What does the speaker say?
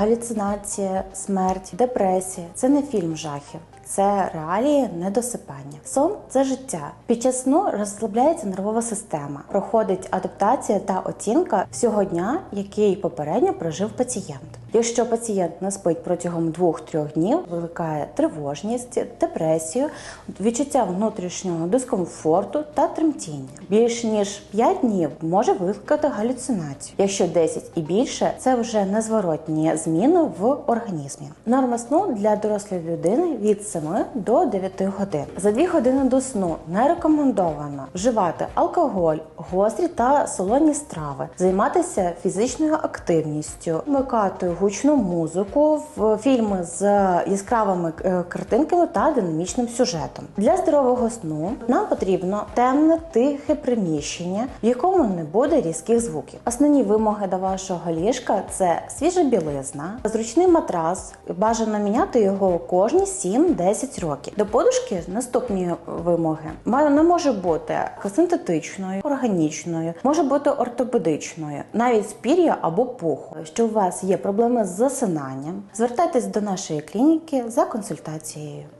Галюцинація, смерть, депресія це не фільм жахів. Це реалії недосипання. Сон це життя. Під час сну розслабляється нервова система, проходить адаптація та оцінка всього дня, який попередньо прожив пацієнт. Якщо пацієнт не спить протягом 2-3 днів, викликає тривожність, депресію, відчуття внутрішнього дискомфорту та тремтіння. Більш ніж 5 днів може викликати галюцинацію. Якщо 10 і більше, це вже незворотні зміни в організмі. Норма сну для дорослої людини від 7 до 9 годин. За 2 години до сну не рекомендовано вживати алкоголь, гострі та солоні страви, займатися фізичною активністю, вмикати гучну музику, в фільми з яскравими е, картинками та динамічним сюжетом. Для здорового сну нам потрібно темне, тихе приміщення, в якому не буде різких звуків. Основні вимоги до вашого ліжка це свіжа білизна, зручний матрас. Бажано міняти його кожні 7-10 років. До подушки наступні вимоги. Вона може бути синтетичною, органічною, може бути ортопедичною, навіть з пір'я або пуху. Якщо у вас є проблеми з засинанням, звертайтесь до нашої клініки за консультацією.